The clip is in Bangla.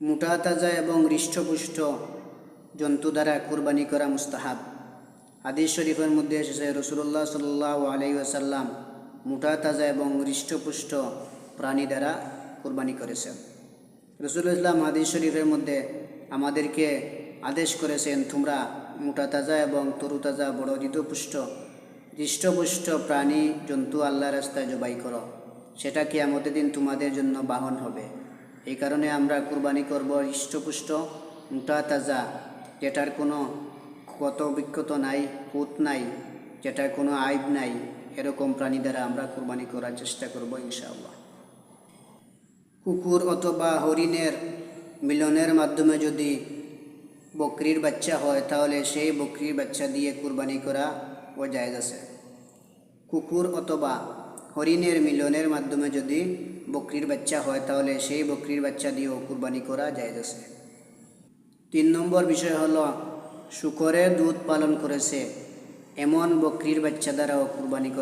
মোটা তাজা এবং হৃষ্টপুষ্ট জন্তু দ্বারা কুরবানি করা মুস্তাহাব। হাদিস শরীফের মধ্যে এসেছে রসুল্লাহ সাল্লাহ আলাই আসাল্লাম মোটা তাজা এবং হৃষ্টপুষ্ট প্রাণী দ্বারা কুরবানি করেছেন। রসুল ইসলাম হাদিস শরীফের মধ্যে আমাদেরকে আদেশ করেছেন, তোমরা মোটা তাজা এবং তরু তাজা বড় হৃদপুষ্ট, হৃষ্টপুষ্ট প্রাণী, জন্তু আল্লাহ রাস্তায় জবাই করো। সেটা কি আমাদের দিন তোমাদের জন্য বাহন হবে। এই কারণে আমরা কুরবানি করব হৃষ্টপুষ্ট মোটা, তাজা, যেটার কোনো ক্ষত বিক্ষত নাই, কুত নাই, যেটার কোনো আইব নাই, এরকম প্রাণী দ্বারা আমরা কুরবানি করার চেষ্টা করব ইনশাআল্লাহ। কুকুর অথবা হরিণের মিলনের মাধ্যমে যদি বকরির বাচ্চা হয়, তাহলে সেই বকরির বাচ্চা দিয়ে কুরবানি করা ও জায়েজ আছে। কুকুর অথবা হরিণের মিলনের মাধ্যমে যদি বকরির বাচ্চা হয়, তাহলে সেই বকরির বাচ্চা দিয়েও কুরবানি করা যায় আছে। তিন নম্বর বিষয় হলো শুকরের দুধ পালন করেছে, এমন বকরির বাচ্চা দ্বারাও কুরবানি করা